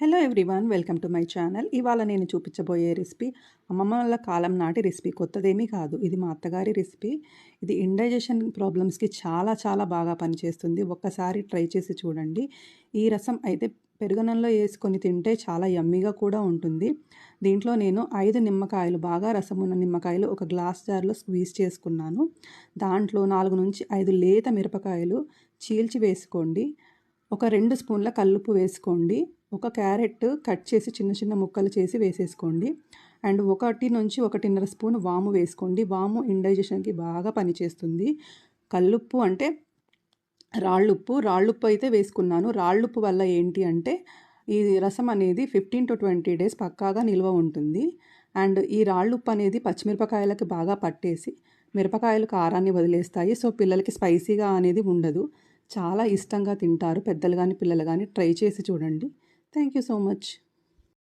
Hello everyone welcome to my channel ఇవాళ నేను చూపించబోయే రెసిపీ అమ్మమ్మ వాళ్ళ కాలం నాటి రెసిపీ కొత్తదేమీ కాదు. ఇది మా అత్తగారి రెసిపీ ఇది ఇండైజెషన్ ప్రాబ్లమ్స్కి చాలా చాలా బాగా పనిచేస్తుంది. ఒక్కసారి ట్రై చేసి చూడండి. ఈ రసం అయితే పెరుగనంలో వేసుకొని తింటే చాలా యమ్మీగా కూడా ఉంటుంది. దీంట్లో నేను ఐదు నిమ్మకాయలు బాగా రసం ఉన్న నిమ్మకాయలు ఒక గ్లాస్ జార్లో స్క్వీజ్ చేసుకున్నాను. దాంట్లో నాలుగు నుంచి ఐదు లేత మిరపకాయలు చీల్చి వేసుకోండి. ఒక రెండు స్పూన్ల కల్లుపు వేసుకోండి. ఒక క్యారెట్ కట్ చేసి చిన్న చిన్న ముక్కలు చేసి వేసేసుకోండి. అండ్ ఒకటి నుంచి ఒకటిన్నర స్పూన్ వాము వేసుకోండి. వాము ఇండైజెషన్కి బాగా పనిచేస్తుంది. కల్లుప్పు అంటే రాళ్ళుప్పు. రాళ్ళుప్పు అయితే వేసుకున్నాను. రాళ్ళుప్పు వల్ల ఏంటి అంటే ఈ రసం అనేది ఫిఫ్టీన్ టు ట్వంటీ డేస్ పక్కాగా నిల్వ ఉంటుంది. అండ్ ఈ రాళ్ళుప్పు అనేది పచ్చిమిరపకాయలకి బాగా పట్టేసి మిరపకాయలు కారాన్ని వదిలేస్తాయి. సో పిల్లలకి స్పైసీగా అనేది ఉండదు. చాలా ఇష్టంగా తింటారు. పెద్దలు కానీ పిల్లలు కానీ ట్రై చేసి చూడండి. Thank you so much.